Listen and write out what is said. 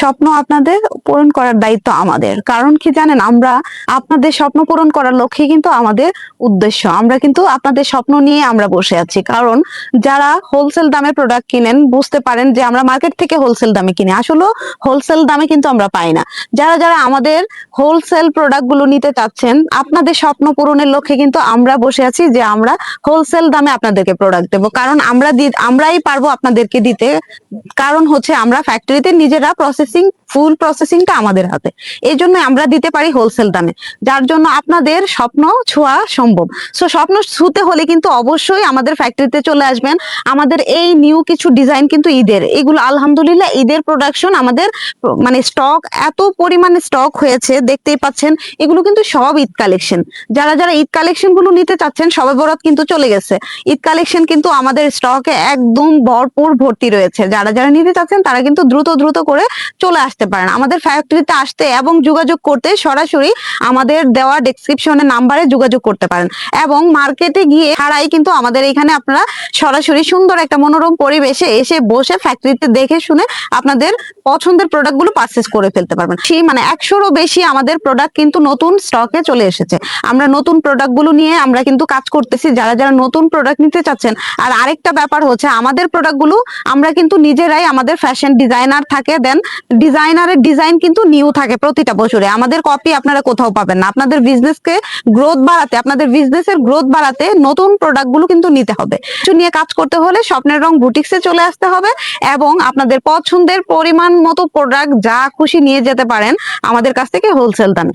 স্বপ্ন আপনাদের পূরণ করার দায়িত্ব আমাদের। কারণ কি জানেন, আমরা আপনাদের স্বপ্ন পূরণ করার লক্ষ্যে কিন্তু আমাদের উদ্দেশ্য। আমরা কিন্তু আপনাদের স্বপ্ন নিয়ে আমরা বসে আছি। কারণ যারা হোলসেল দামে প্রোডাক্ট কিনেন, বুঝতে পারেন যে আমরা মার্কেট থেকে হোলসেল দামে কিনি। আসলে হোলসেল দামে কিন্তু আমরা পাই না। যারা যারা আমাদের হোলসেল প্রোডাক্টগুলো নিতে চাচ্ছেন, আপনাদের স্বপ্ন পূরণের লক্ষ্যে কিন্তু আমরা বসে আছি যে আমরা হোলসেল দামে আপনাদেরকে প্রোডাক্ট দেবো। কারণ আমরা আমরাই পারব আপনাদেরকে দিতে। কারণ হচ্ছে আমরা ফ্যাক্টরিতে নিজেরা প্রসেসিং think ফুল প্রসেসিংটা আমাদের হাতে। এই জন্য আমরা দিতে পারি হোলসেল দামে। যার জন্য আপনাদের স্বপ্ন ছোঁয়া সম্ভব। সো স্বপ্ন ছুতে হলে কিন্তু অবশ্যই আমাদের ফ্যাক্টরিতে চলে আসবেন। আমাদের এই নিউ কিছু ডিজাইন কিন্তু ঈদের। এগুলো আলহামদুলিল্লাহ ঈদের প্রোডাকশন আমাদের মানে স্টক এত পরিমাণে স্টক হয়েছে, দেখতেই পাচ্ছেন। এগুলো কিন্তু সব ঈদ কালেকশন যারা যারা ঈদ কালেকশনগুলো নিতে চাচ্ছেন, সবে বরাত কিন্তু চলে গেছে। ঈদ কালেকশন কিন্তু আমাদের স্টকে একদম ভরপুর ভর্তি রয়েছে। যারা যারা নিতে চাচ্ছেন, তারা কিন্তু দ্রুত দ্রুত করে চলে আসতে পারেন। আমাদের ফ্যাক্টরিতে আসতে এবং যোগাযোগ করতে সরাসরি আমাদের দেওয়া ডেসক্রিপশনের নাম্বারে যোগাযোগ করতে পারেন। এবং মার্কেটে গিয়ে ছাড়াই কিন্তু আমাদের এখানে আপনারা সরাসরি সুন্দর একটা মনোরম পরিবেশে এসে বসে ফ্যাক্টরিতে দেখে শুনে আপনাদের পছন্দের প্রোডাক্টগুলো পারচেস করে ফেলতে পারবেন। সেই মানে একশোরও বেশি আমাদের প্রোডাক্ট কিন্তু নতুন স্টকে চলে এসেছে। আমরা নতুন প্রোডাক্টগুলো নিয়ে আমরা কিন্তু কাজ করতেছি, যারা যারা নতুন প্রোডাক্ট নিতে চাচ্ছেন। আর আরেকটা ব্যাপার হচ্ছে, আমাদের প্রোডাক্টগুলো আমরা কিন্তু নিজেরাই আমাদের ফ্যাশন ডিজাইনার থাকে দেন ডিজাইনারের ডিজাইন কিন্তু নিউ থাকে প্রতিটা বছরে। আমাদের কপি আপনারা কোথাও পাবেন না। আপনাদের বিজনেসকে গ্রোথ বাড়াতে, আপনাদের বিজনেসের গ্রোথ বাড়াতে নতুন প্রোডাক্টগুলো কিন্তু নিতে হবে। কিছু নিয়ে কাজ করতে হলে স্বপ্নের রং বুটিক্সে চলে আসতে হবে এবং আপনাদের পছন্দের পরিমাণ মতো প্রোডাক্ট যা খুশি নিয়ে যেতে পারেন আমাদের কাছ থেকে হোলসেল দামে।